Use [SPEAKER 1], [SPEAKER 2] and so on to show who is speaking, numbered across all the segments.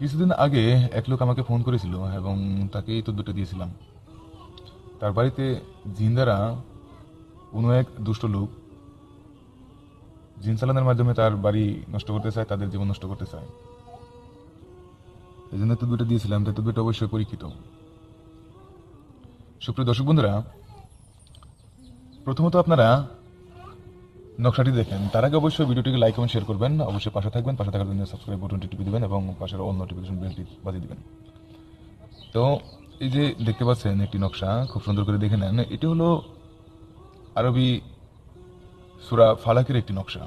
[SPEAKER 1] কিছুদিন আগে এক লোক আমাকে ফোন করেছিল এবং তাকে এই তথ্যটা দিয়েছিলাম। তার বাড়িতে জিন দ্বারা কোনো এক দুষ্ট লোক, জিন চালানোর মাধ্যমে তার বাড়ি নষ্ট করতে চায়, তাদের জীবন নষ্ট করতে চায়। এই জন্য তদ্বিটা দিয়েছিলাম, তাই তদ্বিটা অবশ্যই পরীক্ষিত। সুপ্রিয় দর্শক বন্ধুরা, প্রথমত আপনারা নকশাটি দেখেন। তার আগে অবশ্যই ভিডিওটিকে লাইক এবং শেয়ার করবেন। অবশ্যই পাশে থাকবেন, পাশে থাকার জন্য সাবস্ক্রাইব বাটনটি টিপে দিবেন এবং পাশের অন্য নোটিফিকেশন বেলটি বাজিয়ে দিবেন। তো এই যে দেখতে পাচ্ছেন একটি নকশা, খুব সুন্দর করে দেখে নেন। এটি হলো আরবি সুরা ফালাকের একটি নকশা।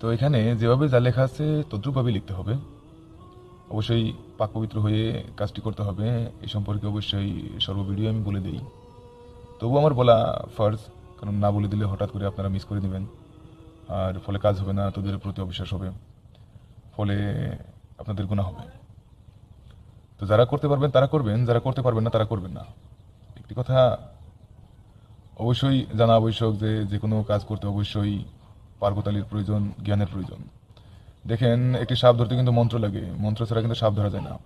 [SPEAKER 1] তো এখানে যেভাবে যা লেখা আছে তদ্রুপভাবে লিখতে হবে। অবশ্যই পাক পবিত্র হয়ে কাজটি করতে হবে। এই সম্পর্কে অবশ্যই সর্ব ভিডিও আমি বলে দিই। তবু আমার বলা ফার্জ কারণ না বলে দিলে হঠাৎ করে আপনারা মিস করে দিবেন। আর ফলে কাজ হবে না, তোদের প্রতি অবিশ্বাস হবে। ফলে আপনাদের গুণা হবে। তো যারা করতে পারবেন, তারা করবেন, যারা করতে পারবেন না, তারা করবেন না। একটি কথা অবশ্যই জানা আবশ্যক যে যে কোনো কাজ করতে অবশ্যই পার্বতালির প্রয়োজন, জ্ঞানের প্রয়োজন। দেখেন, একটি সাপ ধরতে কিন্তু মন্ত্র লাগে। মন্ত্র ছাড়া কিন্তু সাপ ধরা যায় না।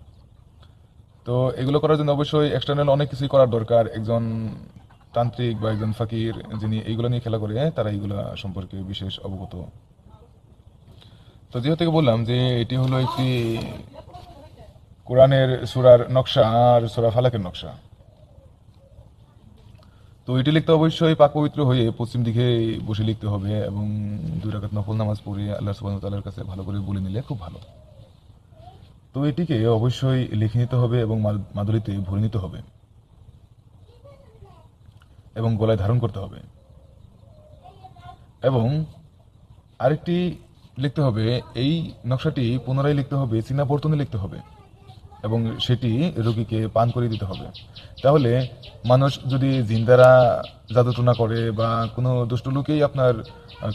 [SPEAKER 1] তো এগুলো করার জন্য অবশ্যই এক্সটার্নাল অনেক কিছুই করার দরকার। একজন তান্ত্রিক বা একজন ফাকির যিনি এইগুলো নিয়ে খেলা করে তারা এইগুলা সম্পর্কে বিশেষ অবগত। তো যেহেতু বললাম যে এটি হলো একটি কোরআনের সুরার নকশা আর সুরা ফালাকের নকশা, তো এটি লিখতে অবশ্যই পাক পবিত্র হয়ে পশ্চিম দিকে বসে লিখতে হবে এবং দুই রাকাত নফল নামাজ পড়ে আল্লাহ সুবহানাহু ওয়া কাছে ভালো করে বলে নিলে খুব ভালো। তো এটিকে অবশ্যই লিখে নিতে হবে এবং মাদুলিতে ভরে নিতে হবে। এবং গলায় ধারণ করতে হবে। এবং আরেকটি লিখতে হবে, এই নকশাটি পুনরায় লিখতে হবে চীনা বর্তনে লিখতে হবে, এবং সেটি রোগীকে পান করে দিতে হবে। তাহলে মানুষ যদি জিন দ্বারা জাদু টোনা করে বা কোনো দুষ্ট লোকেই আপনার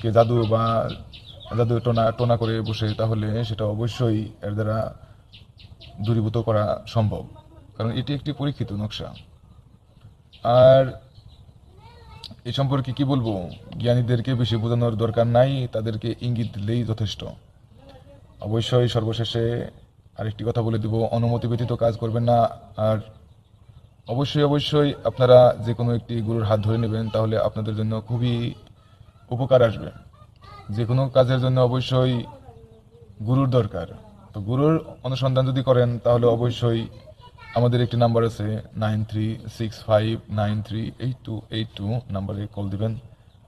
[SPEAKER 1] কে জাদু বা জাদু টোনা টোনা করে বসে, তাহলে সেটা অবশ্যই এর দ্বারা দূরীভূত করা সম্ভব। কারণ এটি একটি পরীক্ষিত নকশা। আর এই সম্পর্কে কি বলব? জ্ঞানীদেরকে বেশি বোঝানোর দরকার নাই, তাদেরকে ইঙ্গিত দিলেই যথেষ্ট। অবশ্যই সর্বশেষে আরেকটি কথা বলে দিব, অনুমতি ব্যতীত কাজ করবেন না। আর অবশ্যই অবশ্যই আপনারা যে কোনো একটি গুরুর হাত ধরে নেবেন, তাহলে আপনাদের জন্য খুবই উপকার আসবে। যে কোনো কাজের জন্য অবশ্যই গুরুর দরকার। তো গুরুর অনুসন্ধান যদি করেন, তাহলে অবশ্যই আমাদের একটি নাম্বার আছে nine three six five nine three eight two eight two নাম্বারে কল দিবেন।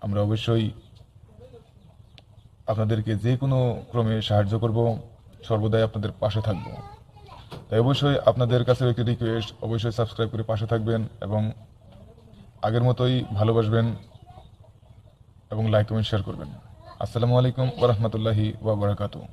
[SPEAKER 1] আমরা অবশ্যই আপনাদেরকে যে কোনো ক্রমে সাহায্য করব, সর্বদাই আপনাদের পাশে থাকব। তাই অবশ্যই আপনাদের কাছে একটি রিকোয়েস্ট অবশ্যই সাবস্ক্রাইব করে পাশে থাকবেন এবং আগের মতোই ভালোবাসবেন এবং লাইক কমেন্ট শেয়ার করবেন। আসসালামু আলাইকুম ওরহমতুল্লাহি ওয়া বারাকাতুহু।